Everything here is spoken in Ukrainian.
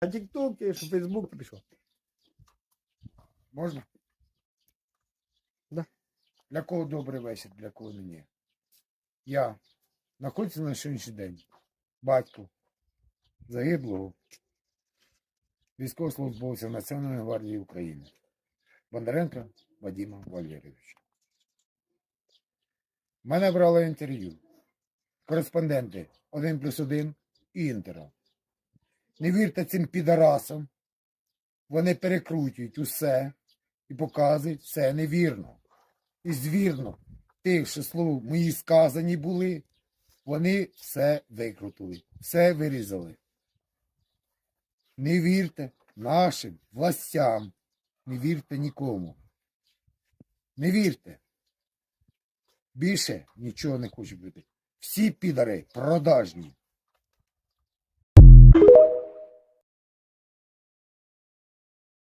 А тік-ток, що Фейсбук пішов. Можна? Да. Для кого добрий вечір, для кого ні. Я знаходжуся на сьогоднішній день. Батько загиблого військовослужбовця Національної гвардії України. Бондаренка Вадима Валерійовича. Мене брали інтерв'ю. Кореспонденти 1 плюс 1 і інтера. Не вірте цим підарасам. Вони перекрутюють усе і показують все невірно. І звірно, тих, що слова мої сказані були, вони все викрутили, все вирізали. Не вірте нашим властям, не вірте нікому. Не вірте. Більше нічого не хочу бути. Всі підари продажні.